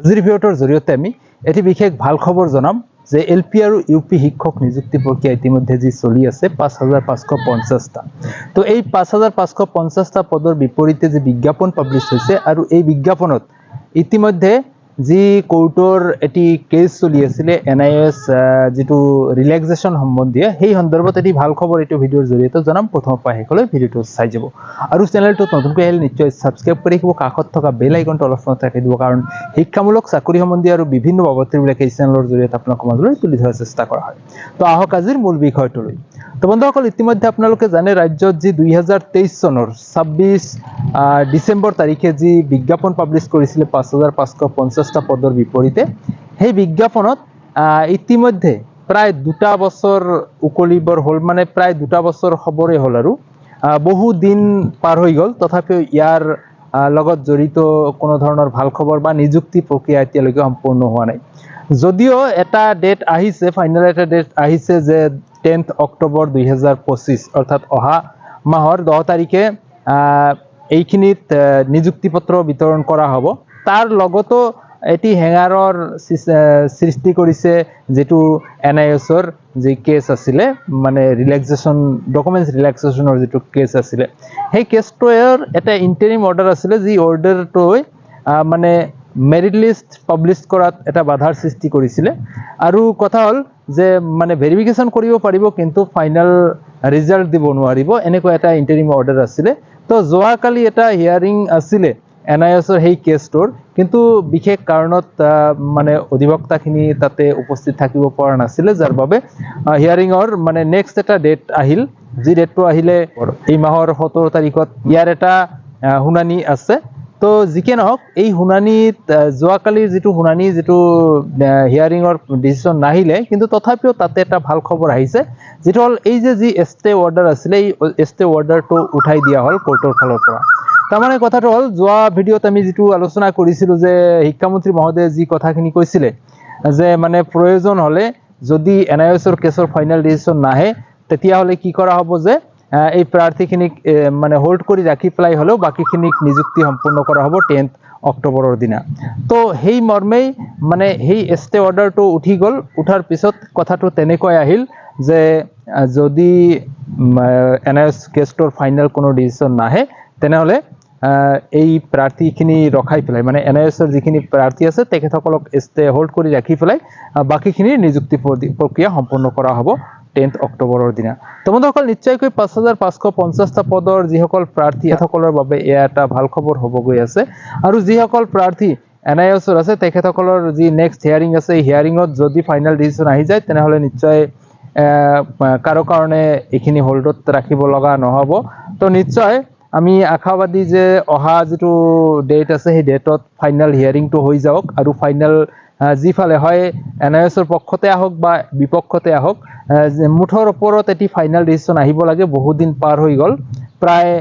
আজিৰ ভিডিঅ'টোৰ জৰিয়তে আমি এটি বিশেষ ভালো খবৰ জনাম যে এল পি আৰু ইউ পি শিক্ষক নিযুক্তি প্ৰক্ৰিয়া ইতিমধ্যে যি চলি আছে পাঁচ হাজাৰ পাঁচশো পঞ্চাছটা। তো এই পাঁচ হাজাৰ পাঁচশো পঞ্চাছটা পদৰ বিপৰীতে যি বিজ্ঞাপন পাব্লিছ হৈছে আৰু এই বিজ্ঞাপনত ইতিমধ্যে যি কোৰ্টৰ এটি কেছ চলি আছিলে এন আই এছ যিটো ৰিলেক্সেশ্যন সম্বন্ধীয় সেই সন্দৰ্ভত এটি ভাল খবৰ এইটো ভিডিঅ'ৰ জৰিয়তে জনাম। প্ৰথমৰ পৰা শেষলৈ ভিডিঅ'টো চাই যাব। আৰু চেনেলটোত নতুনকৈ আহিলে নিশ্চয় ছাবস্ক্ৰাইব কৰি ৰাখিব কাষত থকা বেল আইকনটো অলপ সময় ৰাখি দিব কাৰণ শিক্ষামূলক চাকৰি সম্বন্ধীয় আৰু বিভিন্ন বাবদবিলাক এই চেনেলৰ জৰিয়তে আপোনালোকৰ মাজলৈ তুলি ধৰাৰ চেষ্টা কৰা হয়। তো আহক আজিৰ মূল বিষয়টোলৈ। তো বন্ধুসকল, ইতিমধ্যে আপোনালোকে জানে, ৰাজ্যত যি দুই হাজাৰ তেইছ চনৰ ছাব্বিছ ডিচেম্বৰ তাৰিখে যি বিজ্ঞাপন পাব্লিছ কৰিছিলে পাঁচ হাজাৰ পাঁচশো পঞ্চাছটা পদৰ বিপৰীতে, সেই বিজ্ঞাপনত ইতিমধ্যে প্ৰায় দুটা বছৰ উকলিবৰ হ'ল মানে প্ৰায় দুটা বছৰ খবৰে হ'ল আৰু বহু দিন পাৰ হৈ গ'ল। তথাপিও ইয়াৰ লগত জড়িত কোনো ধৰণৰ ভালো খবৰ বা নিযুক্তি প্ৰক্ৰিয়া এতিয়ালৈকে সম্পূৰ্ণ হোৱা নাই। যদিও এটা ডেট আহিছে ফাইনেল এটা ডেট আহিছে যে টেন্থ অক্টোবৰ দুই অৰ্থাৎ অহা মাহৰ দহ আহ, এইখিনিত আহ, নিযুক্তি পত্ৰ বিতৰণ কৰা হ'ব। তাৰ লগতো এটি হেঙাৰৰ সৃষ্টি কৰিছে যিটো এন আই এছৰ যি কেছ আছিলে মানে ৰিলেক্সেশ্যন ডকুমেণ্টছ ৰিলেক্সেশ্যনৰ যিটো কেছ আছিলে। সেই কেছটোৰ এটা ইণ্টাৰিম অৰ্ডাৰ আছিলে যি অৰ্ডাৰটোৱে মানে মেৰিট লিষ্ট পাব্লিছ কৰাত এটা বাধাৰ সৃষ্টি কৰিছিলে। আৰু কথা হ'ল যে মানে ভেৰিফিকেশ্যন কৰিব পাৰিব, কিন্তু ফাইনেল ৰিজাল্ট দিব নোৱাৰিব, এনেকুৱা এটা ইণ্টাৰিম অৰ্ডাৰ আছিলে। তো যোৱাকালি এটা হিয়াৰিং আছিলে এন আই এছৰ সেই কেছটোৰ কিন্তু বিশেষ কাৰণত মানে অধিবক্তাখিনি তাতে উপস্থিত থাকিব পৰা নাছিলে, যাৰ বাবে হিয়াৰিঙৰ মানে নেক্সট এটা ডেট আহিল, যি ডেটটো আহিলে এই মাহৰ সোতৰ তাৰিখত ইয়াৰ এটা শুনানি আছে। তো যিকে নহওক, এই শুনানিত যোৱাকালিৰ যিটো শুনানি, যিটো হিয়াৰিঙৰ ডিচিশ্যন নাহিলে, কিন্তু তথাপিও তাতে এটা ভালো খবৰ আহিছে, যিটো হ'ল এই যে যি এষ্টে অৰ্ডাৰ আছিলে, এই এষ্টে অৰ্ডাৰটো উঠাই দিয়া হ'ল কোৰ্টৰ ফালৰ পৰা। তাৰমানে কথাটো হ'ল, যোৱা ভিডিঅ'ত আমি যিটো আলোচনা কৰিছিলোঁ যে শিক্ষামন্ত্ৰী মহোদয়ে যি কথাখিনি কৈছিলে, যে মানে প্ৰয়োজন হ'লে যদি এন আই এছৰ কেছৰ ফাইনেল ডিচিশ্যন নাহে, তেতিয়াহ'লে কি কৰা হ'ব যে এই প্ৰাৰ্থীখিনিক এ, মানে হোল্ড কৰি ৰাখি পেলাই হ'লেও বাকীখিনিক নিযুক্তি সম্পূৰ্ণ কৰা হ'ব টেন্থ অক্টোবৰৰ দিনা। তো সেই মৰ্মেই মানে সেই এষ্টে অৰ্ডাৰটো উঠি গ'ল উঠাৰ পিছত কথাটো তেনেকৈ আহিল যে যদি এন আই এছ কেছটোৰ ফাইনেল কোনো ডিচিশ্যন নাহে তেনেহ'লে এই প্ৰাৰ্থীখিনি ৰখাই পেলাই মানে এন আই এছৰ যিখিনি প্ৰাৰ্থী আছে তেখেতসকলক ষ্টে হোল্ড কৰি ৰাখি পেলাই আহ, বাকীখিনিৰ নিযুক্তি প্ৰক্ৰিয়া সম্পূৰ্ণ কৰা হ'ব। টেন্থ অক্টোবৰৰ দিনা। তো বন্ধুসকল নিশ্চয়কৈ পাঁচ হাজাৰ পাঁচশো পঞ্চাছটা পদৰ যিসকল প্ৰাৰ্থী সকলের বাবে এয়া এটা ভালো খবৰ হ'ব গৈ আছে। আৰু যিসকল প্ৰাৰ্থী এন আই এছৰ আছে, তেখেতসকলৰ যি নেক্সট হিয়াৰিং আছে, এই হিয়াৰিঙত যদি ফাইনেল ডিচিশ্যন আহি যায়, তেনেহ'লে নিশ্চয় কাৰো কাৰণে এইখিনি হোল্ডত ৰাখিব লগা নহ'ব। তো নিশ্চয় আমি আশাবাদী যে অহা যিটো ডেট আছে, সেই ডেটত ফাইনেল হিয়াৰিংটো হৈ যাওক আৰু ফাইনেল যিফালে হয় এন আই এছৰ পক্ষতে আহক বা বিপক্ষতে আহক মুঠৰ ওপৰত এটি ফাইনেল ডিচিশ্যন আহিব লাগে বহুদিন পাৰ হৈ গ'ল, প্ৰায়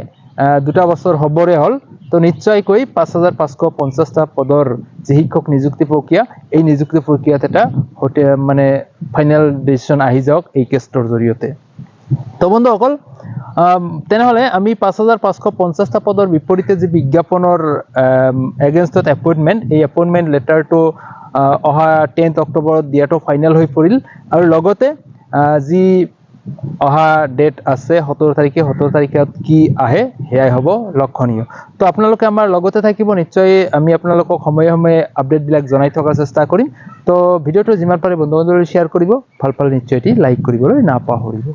দুটা বছৰ হ'বৰে হ'ল। তো নিশ্চয়কৈ পাঁচ হাজাৰ পাঁচশো পঞ্চাছটা পদৰ যি শিক্ষক নিযুক্তি প্ৰক্ৰিয়া, এই নিযুক্তি প্ৰক্ৰিয়াত এটা মানে ফাইনেল ডিচিশ্যন আহি যাওক এই কেছটোৰ জৰিয়তে। তো বন্ধুসকল তেনেহ'লে আমি পাঁচ হাজাৰ পাঁচশো পঞ্চাছটা পদৰ বিপৰীতে যি বিজ্ঞাপনৰ এগেইনষ্টত এপইণ্টমেণ্ট এই এপইণ্টমেণ্ট লেটাৰটো অহা টেন্থ অক্টোবৰত দিয়াটো ফাইনেল হৈ পৰিল। আৰু লগতে যি অহা ডেট আছে, সোতৰ তাৰিখে, সোতৰ তাৰিখত কি আহে, সেয়াই হ'ব লক্ষণীয়। তো আপোনালোকে আমাৰ লগতে থাকিব, নিশ্চয় আমি আপোনালোকক সময়ে সময়ে আপডেটবিলাক জনাই থকাৰ চেষ্টা কৰিম। তো ভিডিঅ'টো যিমান পাৰে বন্ধু বান্ধৱীলৈ শ্বেয়াৰ কৰিব ভালো পালে নিশ্চয় এটি লাইক কৰিবলৈ নাপাহৰিব।